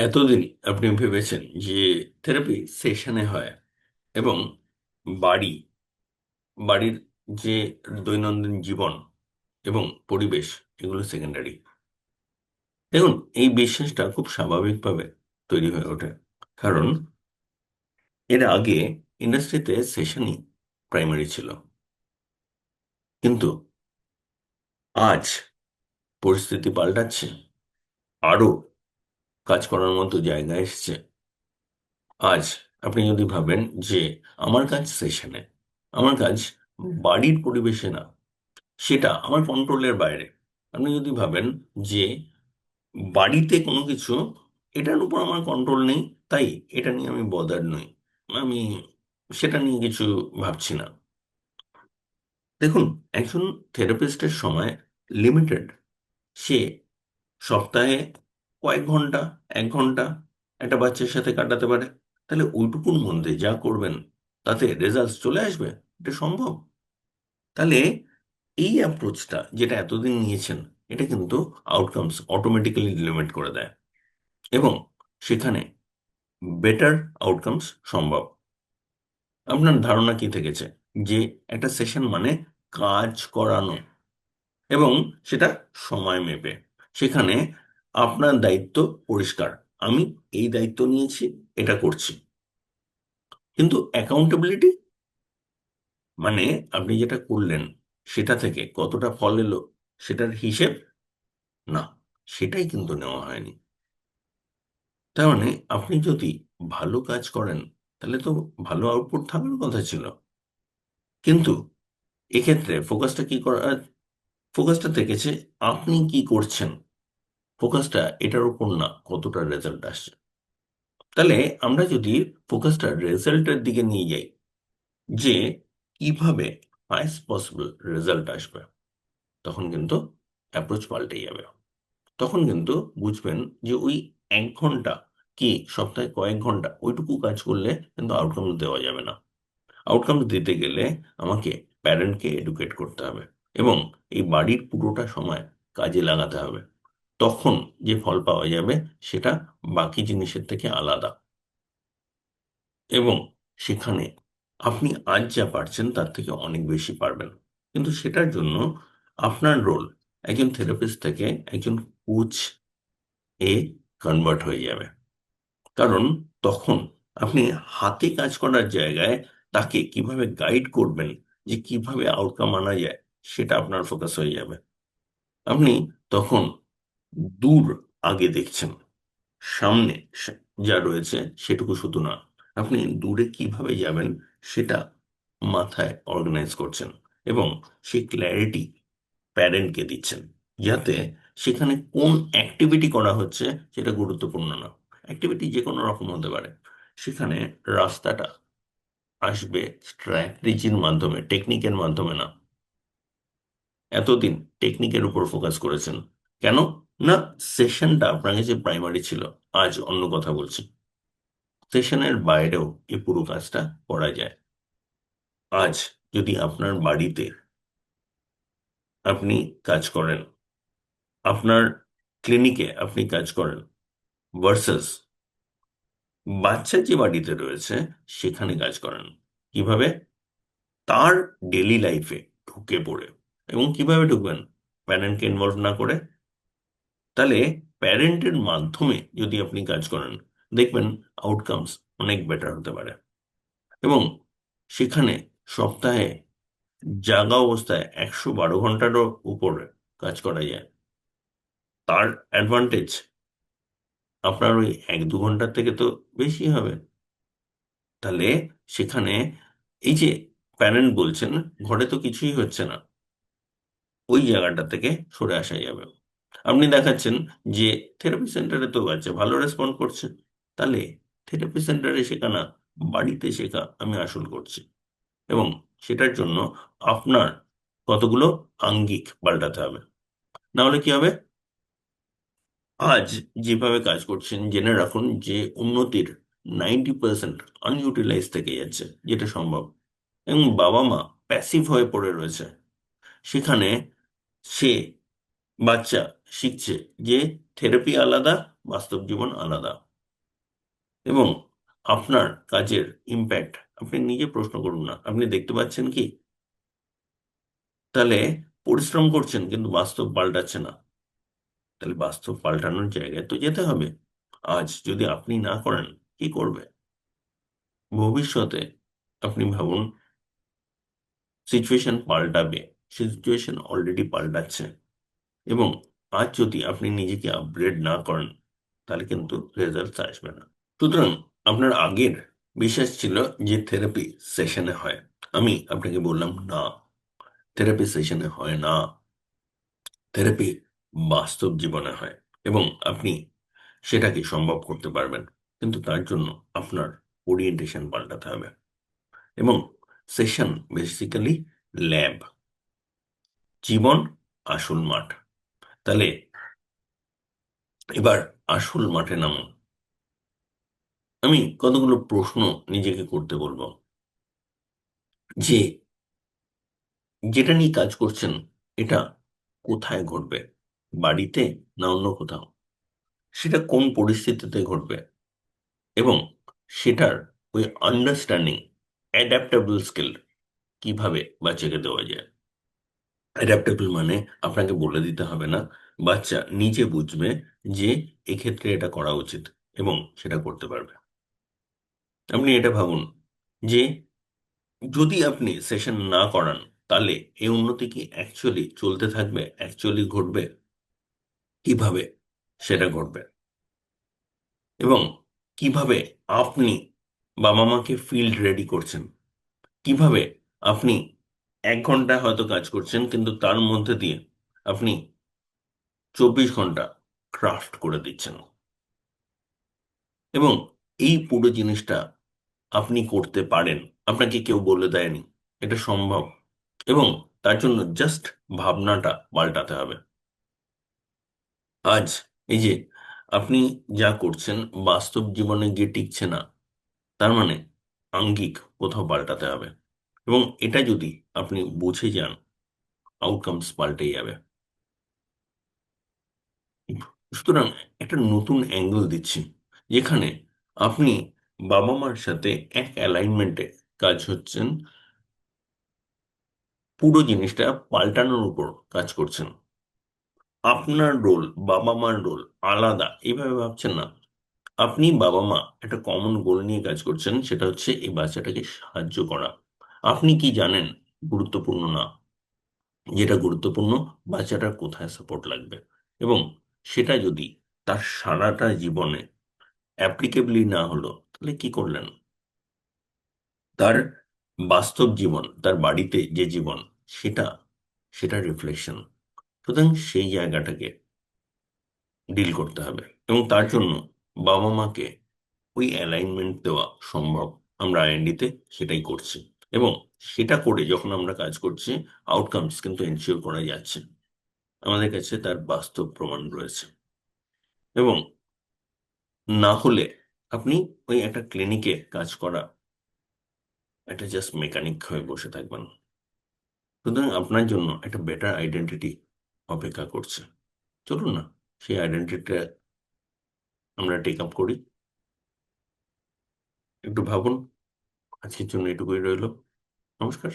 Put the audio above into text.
এতদিন আপনি ভেবেছেন যে থেরাপি সেশনে হয় এবং বাড়ি, বাড়ির যে দৈনন্দিন জীবন এবং পরিবেশ, এগুলো সেকেন্ডারি দেখুন, এই বিশ্বাসটা খুব স্বাভাবিকভাবে তৈরি হয়ে ওঠে। কারণ এর আগে ইন্ডাস্ট্রিতে সেশনই প্রাইমারি ছিল। কিন্তু আজ পরিস্থিতি পাল্টাচ্ছে, আরও কাজ করার মতো জায়গা এসছে। আজ আপনি যদি ভাবেন যে আমার কাজ সেশনে আমার কাজ বাড়ির পরিবেশে না, সেটা আমার কন্ট্রোলের বাইরে। আপনি যদি ভাবেন যে বাড়িতে কোনো কিছু, এটার উপর আমার কন্ট্রোল নেই, তাই এটা নিয়ে আমি বদার নই। আমি সেটা নিয়ে কিছু ভাবছি না। দেখুন, একজন থেরাপিস্টের সময় লিমিটেড সে সপ্তাহে কয়েক ঘণ্টা, এক ঘণ্টা একটা বাচ্চার সাথে কাটাতে পারে। তাহলে ওইটুকুর মধ্যে যা করবেন, তাতে রেজাল্ট চলে আসবে? এটা সম্ভব? তাহলে এই অ্যাপ্রোচটা যেটা এতদিন নিয়েছেন, এটা কিন্তু আউটকামস অটোমেটিক্যালি লিমিট করে দেয়। এবং সেখানে বেটার আউটকামস সম্ভব। আপনার ধারণা কি থেকেছে? যে একটা সেশন মানে কাজ করানো এবং সেটা সময় মেপে। সেখানে আপনার দায়িত্ব পরিষ্কার। আমি এই দায়িত্ব নিয়েছি, এটা করছি। কিন্তু অ্যাকাউন্টেবিলিটি মানে আপনি যেটা করলেন, সেটা থেকে কতটা ফল এলো, সেটার হিসেব? না, সেটাই কিন্তু নেওয়া হয়নি। তার মানে আপনি যদি ভালো কাজ করেন, তাহলে তো ভালো আউটপুট থাকার কথা ছিল। কিন্তু এক্ষেত্রে ফোকাসটা কি করা ফোকাসটা থেকেছে আপনি কি করছেন? ফোকাসটা এটার উপর না, কতটা রেজাল্ট আসছে? তাহলে আমরা যদি ফোকাসটা রেজাল্টের দিকে নিয়ে যাই, যে কীভাবে হাইস্ট পসিবল রেজাল্ট আসবে, তখন কিন্তু অ্যাপ্রোচ পাল্টে যাবে। তখন কিন্তু বুঝবেন যে ওই এক ঘণ্টা কি সপ্তাহে কয়েক ঘণ্টা ওইটুকু কাজ করলে কিন্তু আউটকাম দেওয়া যাবে না। আউটকাম দিতে গেলে আমাকে প্যারেন্টকে এডুকেট করতে হবে এবং এই বাড়ির পুরোটা সময় কাজে লাগাতে হবে। তখন যে ফল পাওয়া যাবে সেটা বাকি জিনিসের থেকে আলাদা। এবং সেখানে আপনি আজ যা পারছেন তার থেকে অনেক বেশি পারবেন। কিন্তু সেটার জন্য আপনার রোল একজন থেরাপিস্ট থেকে একজন কোচ এ কনভার্ট হয়ে যাবে। কারণ তখন আপনি হাতে কাজ করার জায়গায় তাকে কীভাবে গাইড করবেন, যে কীভাবে আউটকাম আনা যায়, সেটা আপনার ফোকাস হয়ে যাবে। আপনি তখন দূর আগে দেখছেন। সামনে যা রয়েছে সেটুকু শুধু না, আপনি দূরে কীভাবে যাবেন সেটা মাথায় অর্গানাইজ করছেন এবং সেই ক্ল্যারিটি প্যারেন্টকে দিচ্ছেন। যাতে সেখানে কোন অ্যাক্টিভিটি করা হচ্ছে সেটা গুরুত্বপূর্ণ না। অ্যাক্টিভিটি যে কোনো রকম হতে পারে। সেখানে রাস্তাটা আসবে স্ট্র্যাটেজির মাধ্যমে টেকনিকের মাধ্যমে না। এতদিন টেকনিকের উপর ফোকাস করেছেন। কেন? না সেশনটা আপনার কাছে প্রাইমারি ছিল, আজ অন্য কথা বলছি। সেশনের বাইরেও এই পুরো কাজটা করা যায়। আজ যদি আপনার বাড়িতে আপনি কাজ করেন, আপনার ক্লিনিকে আপনি কাজ করেন ভার্সেস বাচ্চা যে বাড়িতে রয়েছে, সেখানে কাজ করেন। কীভাবে? তার ডেলি লাইফে ঢুকে পড়ে। এবং কীভাবে ঢুকবেন? প্যারেন্টকে ইনভলভ না করে তাহলে প্যারেন্টের মাধ্যমে যদি আপনি কাজ করেন, দেখবেন আউটকামস অনেক বেটার হতে পারে। এবং সেখানে সপ্তাহে জাগা অবস্থায় একশো বারো ঘন্টারও উপরে কাজ করা যায়। তার অ্যাডভান্টেজ আপনার ওই এক দু ঘণ্টার থেকে তো বেশি হবে। তাহলে সেখানে এই যে প্যারেন্ট বলছেন, ঘরে তো কিছুই হচ্ছে না। ওই জায়গাটা থেকে সরে আসা যাবে। আপনি দেখাচ্ছেন যে থেরাপি সেন্টারে তো বাচ্চা ভালো রেসপন্ড করছে, তাহলে থেরাপি সেন্টারে শেখা না, বাড়িতে শেখা আমি আসল করছি। এবং সেটার জন্য আপনার কতগুলো আঙ্গিক পাল্টাতে হবে। নাহলে কি হবে? আজ যেভাবে কাজ করছেন, জেনে রাখুন যে উন্নতির নাইনটি পার্সেন্ট আনইউটিলাইজ থেকে যাচ্ছে, যেটা সম্ভব। এবং বাবা মা প্যাসিভ হয়ে পড়ে রয়েছে। সেখানে সে বাচ্চা শিখছে যে থেরাপি আলাদা, বাস্তব জীবন আলাদা। এবং আপনার কাজের ইম্প্যাক্ট আপনি নিজে প্রশ্ন করুন না। আপনি দেখতে পাচ্ছেন কি? তাহলে পরিশ্রম করছেন কিন্তু বাস্তব পাল্টাচ্ছে না। তাহলে বাস্তব পাল্টানোর জায়গায় তো যেতে হবে। আজ যদি আপনি না করেন, কি করবে? ভবিষ্যতে আপনি ভাবুন সিচুয়েশন পাল্টাবে। সিচুয়েশন অলরেডি পাল্টাচ্ছে। এবং আজ যদি আপনি নিজেকে আপগ্রেড না করেন, তাহলে কিন্তু রেজাল্ট আসবে না। সুতরাং আপনার আগের বিশ্বাস ছিল যে থেরাপি সেশনে হয়। আমি আপনাকে বললাম, না থেরাপি সেশনে হয় না। থেরাপি বাস্তব জীবনে হয় এবং আপনি সেটাকে সম্ভব করতে পারবেন। কিন্তু তার জন্য আপনার ওরিয়েন্টেশন পাল্টাতে হবে। এবং সেশন বেসিক্যালি ল্যাব জীবন আসল মাঠ। তাহলে এবার আসল মাঠে নামুন। আমি কতগুলো প্রশ্ন নিজেকে করতে বলব? যে যেটা নিয়ে কাজ করছেন, এটা কোথায় ঘটবে? বাড়িতে না অন্য কোথাও? সেটা কোন পরিস্থিতিতে ঘটবে? এবং সেটার ওই আন্ডারস্ট্যান্ডিং অ্যাডাপ্টেবল স্কিল কীভাবে বাচ্চাকে দেওয়া যায়? অ্যাডাপ্টেবল মানে আপনাকে বলে দিতে হবে না। বাচ্চা নিজে বুঝবে যে এক্ষেত্রে এটা করা উচিত এবং সেটা করতে পারবে। আপনি এটা ভাবুন যে যদি আপনি সেশন না করান, তাহলে এই উন্নতি কি অ্যাকচুয়ালি চলতে থাকবে অ্যাকচুয়ালি ঘটবে? কীভাবে সেটা ঘটবে? এবং কীভাবে আপনি বাবা মাকে ফিল্ড রেডি করছেন? কীভাবে আপনি এক ঘণ্টা হয়তো কাজ করছেন, কিন্তু তার মধ্যে দিয়ে আপনি চব্বিশ ঘণ্টা ক্রাফট করে দিচ্ছেন। এবং এই পুরো জিনিসটা আপনি করতে পারেন। আপনাকে কেউ বলে দেয়নি, এটা সম্ভব। এবং তার জন্য জাস্ট ভাবনাটা পাল্টাতে হবে। আজ এই যে আপনি যা করছেন, বাস্তব জীবনে গিয়ে টিকছে না, তার মানে আঙ্গিক কোথাও পাল্টাতে হবে। এবং এটা যদি আপনি বুঝে যান আউটকামস পাল্টে যাবে। সুতরাং একটা নতুন অ্যাঙ্গেল দিচ্ছি, যেখানে আপনি বাবা মার সাথে এক অ্যালাইনমেন্টে কাজ হচ্ছেন, পুরো জিনিসটা পাল্টানোর উপর কাজ করছেন। আপনার রোল বাবা মার রোল আলাদা এইভাবে ভাবছেন না। আপনি বাবা মা একটা কমন গোল নিয়ে কাজ করছেন, সেটা হচ্ছে এই বাচ্চাটাকে সাহায্য করা। আপনি কি জানেন গুরুত্বপূর্ণ না? যেটা গুরুত্বপূর্ণ বাচ্চাটার কোথায় সাপোর্ট লাগবে? এবং সেটা যদি তার সারাটা জীবনে অ্যাপ্লিকেবলি না হলো, তাহলে কি করলেন? তার বাস্তব জীবন, তার বাড়িতে যে জীবন, সেটা সেটা রিফ্লেকশন সুতরাং সেই জায়গাটাকে ডিল করতে হবে। এবং তার জন্য বাবা মাকে ওই অ্যালাইনমেন্ট দেওয়া সম্ভব। আমরা আইএনডিতে সেটাই করছি। এবং সেটা করে যখন আমরা কাজ করছি আউটকামস কিন্তু এনশিওর করা যাচ্ছে। আমাদের কাছে তার বাস্তব প্রমাণ রয়েছে। এবং না হলে আপনি ওই একটা ক্লিনিকে কাজ করা একটা জাস্ট মেকানিক হয়ে বসে থাকবেন। সুতরাং আপনার জন্য একটা বেটার আইডেন্টিটি অপেক্ষা করছে। চলুন না, সেই আইডেন্টিটিটা আমরা টেক আপ করি। একটু ভাবুন। আজকের জন্য এটুকুই রইল। নমস্কার।